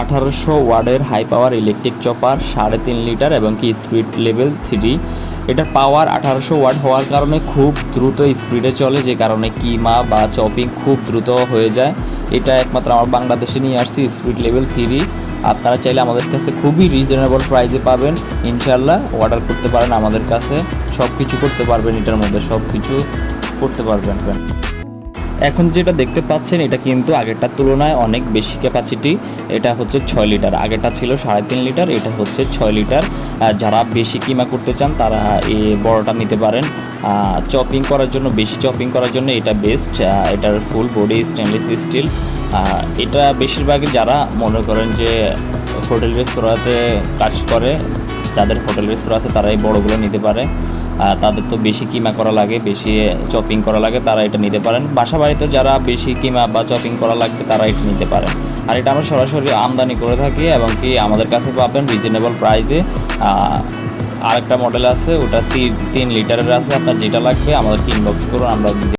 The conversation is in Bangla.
আঠারোশো ওয়ার্ডের হাই পাওয়ার ইলেকট্রিক চপার সাড়ে তিন লিটার এবং কি স্পিড লেভেল থ্রি এটার পাওয়ার আঠারোশো ওয়াট হওয়ার কারণে খুব দ্রুত স্পিডে চলে, যে কারণে কিমা বা চপিং খুব দ্রুত হয়ে যায়। এটা একমাত্র আমার বাংলাদেশে নিয়ে আসছি স্পিড লেভেল থ্রি আপনারা চাইলে আমাদের কাছে খুবই রিজনেবল প্রাইসে পাবেন। ইনশাল্লাহ অর্ডার করতে পারেন আমাদের কাছে। সব কিছু করতে পারবেন, এটার মধ্যে সব কিছু করতে পারবেন। এখন যেটা দেখতে পাচ্ছেন, এটা কিন্তু আগেরটার তুলনায় অনেক বেশি ক্যাপাসিটি এটা হচ্ছে ছয় লিটার। আগেরটা ছিল সাড়ে তিন লিটার, এটা হচ্ছে ছয় লিটার। আর যারা বেশি কিমা করতে চান, তারা এই বড়টা নিতে পারেন। চপিং করার জন্য, বেশি চপিং করার জন্য এটা বেস্ট এটার ফুল বডি স্টেনলেস স্টিল এটা বেশিরভাগই যারা মনে করেন যে হোটেল রেস্তোরাঁতে কাজ করে, যাদের হোটেল রেস্তোরাঁ আছে তারা এই বড়গুলো নিতে পারে। তাদের তো বেশি কিমা করা লাগে, বেশি চপিং করা লাগে, তারা এটা নিতে পারেন। বাসা বাড়িতে যারা বেশি কিমা বা চপিং করা লাগবে, তারা এটা নিতে পারেন। আর এটা আমরা সরাসরি আমদানি করে থাকি এবং কি আমাদের কাছে পাবেন রিজনেবল প্রাইসে আরেকটা মডেল আছে, ওটা তিন লিটারের আছে, আপনার যেটা লাগবে আমাদেরকে ইনবক্স করুন, আমরা